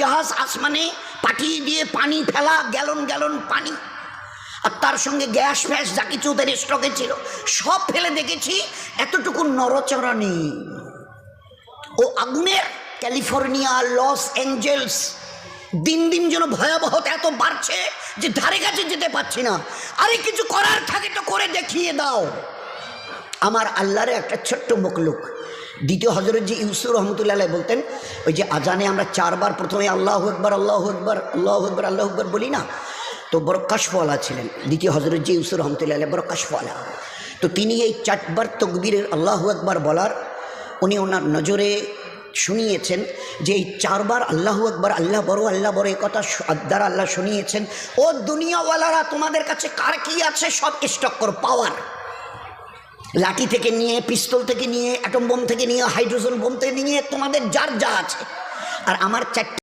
জাহাজ আসমানে পাঠিয়ে দিয়ে পানি ফেলা, গ্যালন গ্যালন পানি। আর তার সঙ্গে গ্যাস ফ্যাস যা কিছু ওদের স্টকে ছিল, সব ফেলে দেখেছি, এতটুকু নরচড়া নেই। ও আগুনের ক্যালিফোর্নিয়া, লস অ্যাঞ্জেলস, দিন দিন যেন ভয়াবহতা এত বাড়ছে যে ধারে কাছে যেতে পারছি না। আরে কিছু করার থাকে তো করে দেখিয়ে দাও। আমার আল্লাহর একটা ছোট্ট মুখলুক। দ্বিতীয় হজরত যে ইউসুফ রহমতুল্লাহ বলতেন, ওই যে আজানে আমরা চারবার প্রথমে আল্লাহ একবার আল্লাহ একবার আল্লাহ একবার আল্লাহ একবার বলি না, তো বড় কাশফওয়ালা ছিলেন। দ্বিতীয় হজরত যে ইউসুফ রহমতুল্লাহ বড় তো তিনি এই চারবার তকবীরের আল্লাহ একবার বলার, উনি ওনার নজরে শুনিয়েছেন যে এই চারবার আল্লাহ একবার আল্লাহ বড় আল্লাহ বড় এই কথা দ্বারা আল্লাহ শুনিয়েছেন, ও দুনিয়াওয়ালারা, তোমাদের কাছে কার কি আছে? সব স্টক করো পাওয়ার লাঠি থেকে নিয়ে, পিস্তল থেকে নিয়ে অ্যাটম বোম থেকে নিয়ে হাইড্রোজেন বোম থেকে নিয়ে তোমাদের যার যা আছে। আর আমার চারটে